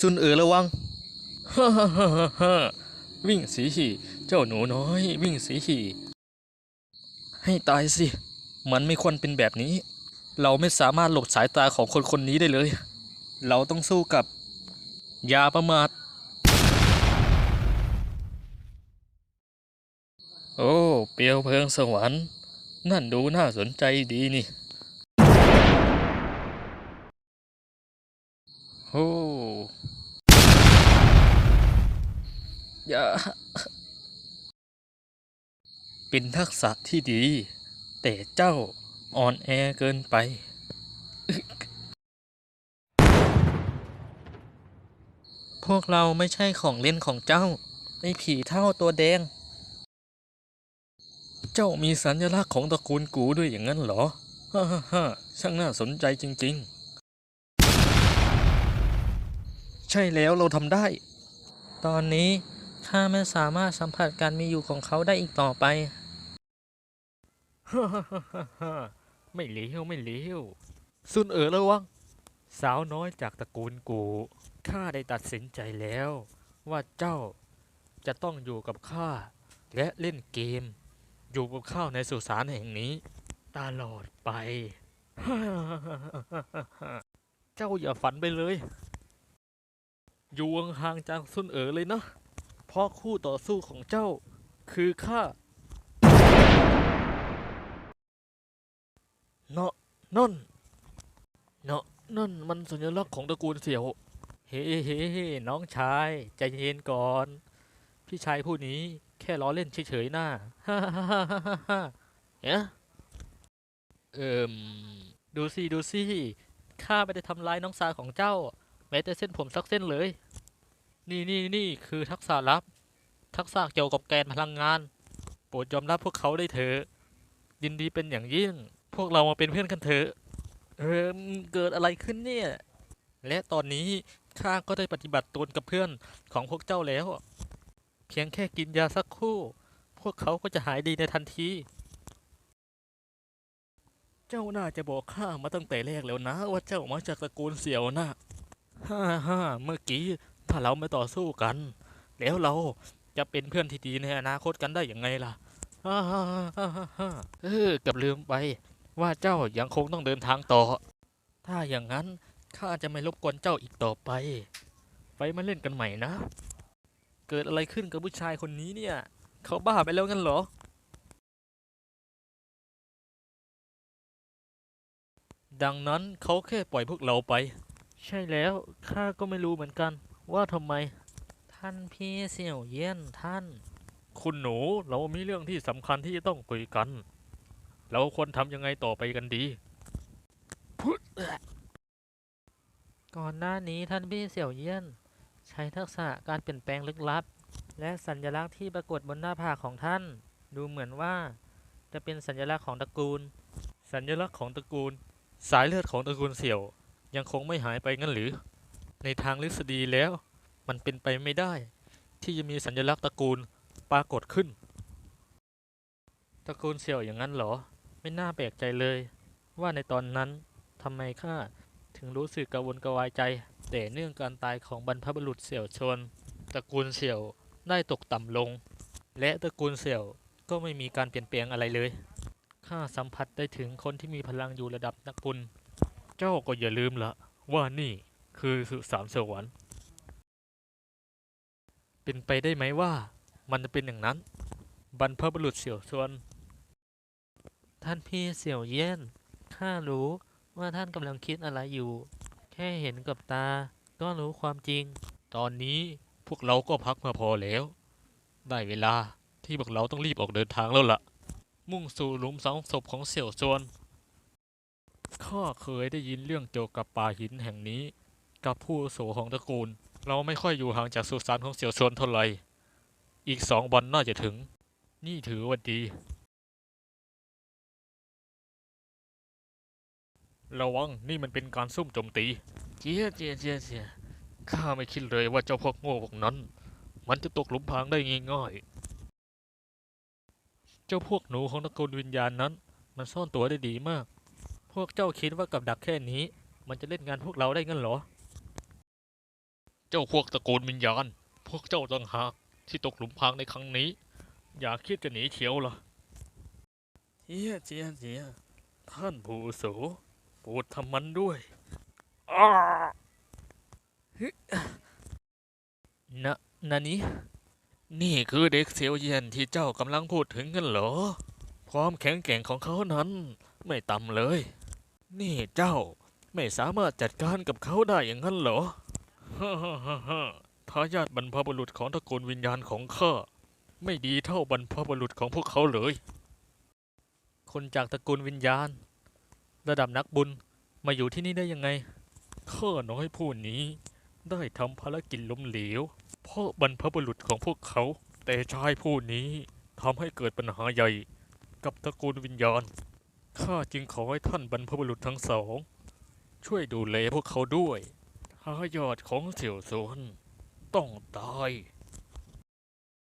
ซุนเอ๋อระวังฮ่าฮ่าฮ่าฮ่าวิ่งสีขี่ เจ้าหนูน้อย วิ่งสีขี่ ให้ตายสิ มันไม่ควรเป็นแบบนี้ เราไม่สามารถหลบสายตาของคนคนนี้ได้เลย เราต้องสู้กับ ยาประมาท โอ้ เปลวเพลิงสวรรค์นั่นดูน่าสนใจดีนี่ โอ้ อย่า เป็นทักษะที่ดี แต่เจ้าอ่อนแอเกินไป พวกเราไม่ใช่ของเล่นของเจ้าไอ้ผีเท่าตัวแดง เจ้ามีสัญลักษณ์ของตระกูลกูด้วยอย่างนั้นเหรอ ฮ่าฮ่าฮ่าช่างน่าสนใจจริง ๆ ใช่แล้วเราทำได้ ตอนนี้ ข้าไม่สามารถสัมผัสการมีอยู่ของเขาได้อีกต่อไปฮ่าฮ่าฮ่าฮ่าฮ่าไม่เลวไม่เลวซุนเอ๋อระวัง สาวน้อยจากตระกูลกูข้าได้ตัดสินใจแล้ว ว่าเจ้าจะต้องอยู่กับข้าและเล่นเกม อยู่กับข้าในสุสานแห่งนี้ตลอดไป เจ้าอย่าฝันไปเลย อยู่ห่างๆจากซุนเอ๋อเลยนะ เพราะคู่ต่อสู้ของเจ้า คือข้าเนาะนั่นเนาะนั่นมันสัญลักษณ์ของตระกูลเสี่ยว เฮ้เฮ้เฮ้น้องชาย ใจเย็นก่อน พี่ชายผู้นี้แค่ล้อเล่นเฉยๆหน่าฮ่าฮ่าฮ่าฮ่าฮ่าฮ่าเอ๊ะเอิมดูสิดูสิข้าไม่ได้ทำร้ายน้องสาวของเจ้า แม้แต่เส้นผมสักเส้นเลย นี่นี่นี่คือทักษะลับ ทักษะเกี่ยวกับแกนพลังงาน โปรดยอมรับพวกเขาได้เถอะยินดีเป็นอย่างยิ่ง พวกเรามาเป็นเพื่อนกันเถอะเออเกิดอะไรขึ้นเนี่ย และตอนนี้ข้าก็ได้ปฏิบัติตนกับเพื่อนของพวกเจ้าแล้ว เพียงแค่กินยาสักคู่ พวกเขาก็จะหายดีในทันที เจ้าน่าจะบอกข้ามาตั้งแต่แรกแล้วนะ ว่าเจ้ามาจากตระกูลเสี่ยวนะฮ่าฮ่าเมื่อกี้ ถ้าเราไม่ต่อสู้กัน แล้วเราจะเป็นเพื่อนที่ดีในอนาคตกันได้ยังไงล่ะเออเกับลืมไป ว่าเจ้ายังคงต้องเดินทางต่อ ถ้าอย่างนั้นข้าจะไม่รบกวนเจ้าอีกต่อไป ไปมาเล่นกันใหม่นะ เกิดอะไรขึ้นกับผู้ชายคนนี้เนี่ย เขาบ้าไปแล้วงั้นเหรอ ดังนั้นเขาแค่ปล่อยพวกเราไป ใช่แล้วข้าก็ไม่รู้เหมือนกัน ว่าทำไมท่านพี่เสี่ยวเยี่ยนท่าน คุณหนูเรามีเรื่องที่สำคัญที่จะต้องคุยกัน เราควรทำยังไงต่อไปกันดี ก่อนหน้านี้ท่านพี่เสี่ยวเยี่ยน ใช้ทักษะการเปลี่ยนแปลงลึกลับ และสัญลักษณ์ที่ปรากฏบนหน้าผากของท่าน ดูเหมือนว่า จะเป็นสัญลักษณ์ของตระกูล สัญลักษณ์ของตระกูล สายเลือดของตระกูลเสี่ยว ยังคงไม่หายไปงั้นหรือ ในทางทฤษฎีแล้ว มันเป็นไปไม่ได้ ที่จะมีสัญลักษณ์ตระกูลปรากฏขึ้น ตระกูลเสี่ยวอย่างนั้นเหรอ ไม่น่าแปลกใจเลย ว่าในตอนนั้นทำไมข้าถึงรู้สึกกระวนกระวายใจ แต่เนื่องการตายของบรรพบุรุษเสี่ยวชน ตระกูลเสี่ยวได้ตกต่ำลง และตระกูลเสี่ยวก็ไม่มีการเปลี่ยนแปลงอะไรเลยข้าสัมผัสได้ถึงคนที่มีพลังอยู่ระดับนักบุญเจ้าก็อย่าลืมละว่านี่ คือสุสานสวรรค์เป็นไปได้ไหมว่ามันจะเป็นอย่างนั้น บรรพบุรุษเสี่ยวชวน ท่านพี่เสี่ยวเยี่ยนข้ารู้ว่าท่านกำลังคิดอะไรอยู่ แค่เห็นกับตา ก็รู้ความจริง ตอนนี้พวกเราก็พักมาพอแล้ว ได้เวลาที่พวกเราต้องรีบออกเดินทางแล้วล่ะ มุ่งสู่หลุมฝังศพของเสี่ยวชวนข้าเคยได้ยินเรื่องเกี่ยวกับป่าหินแห่งนี้ กับผู้อาวุโสของตระกูล เราไม่ค่อยอยู่ห่างจากสุสานของเสี่ยวชวนเท่าไหร่อีกสองวันน่าจะถึง นี่ถือว่าดี ระวังนี่มันเป็นการซุ่มโจมตีเจียเจียเจียเจียข้าไม่คิดเลยว่าเจ้าพวกโง่พวกนั้น มันจะตกหลุมพรางได้ง่ายๆเจ้าพวกหนูของตระกูลวิญญาณนั้น มันซ่อนตัวได้ดีมาก พวกเจ้าคิดว่ากับดักแค่นี้ มันจะเล่นงานพวกเราได้งั้นเหรอ เจ้าพวกตระกูลวิญญาณ พวกเจ้าต่างหากที่ตกหลุมพรางในครั้งนี้ อย่าคิดจะหนีเฉียวล่ะเจียเจียเจียท่านผู้อาวุโสโปรดทำมันด้วยอ้านะนานี้ นี่คือเด็กเซียวเยียนที่เจ้ากำลังพูดถึงกันเหรอ ความแข็งแกร่งของเขานั้น ไม่ต่ำเลย นี่เจ้าไม่สามารถจัดการกับเขาได้อย่างนั้นเหรอ ฮ่าฮ่าฮ่าฮ่าทายาทบรรพบุรุษของตระกูลวิญญาณของข้าไม่ดีเท่าบรรพบุรุษของพวกเขาเลย คนจากตระกูลวิญญาณ ระดับนักบุญมาอยู่ที่นี่ได้ยังไงข้าน้อยผู้นี้ได้ทำภารกิจล้มเหลว เพราะบรรพบุรุษของพวกเขา แต่ชายผู้นี้ทำให้เกิดปัญหาใหญ่ กับตระกูลวิญญาณข้าจึงขอให้ท่านบรรพบุรุษทั้งสอง ช่วยดูแลพวกเขาด้วย ทายชน์ของเสี่ยวซวนต้องตาย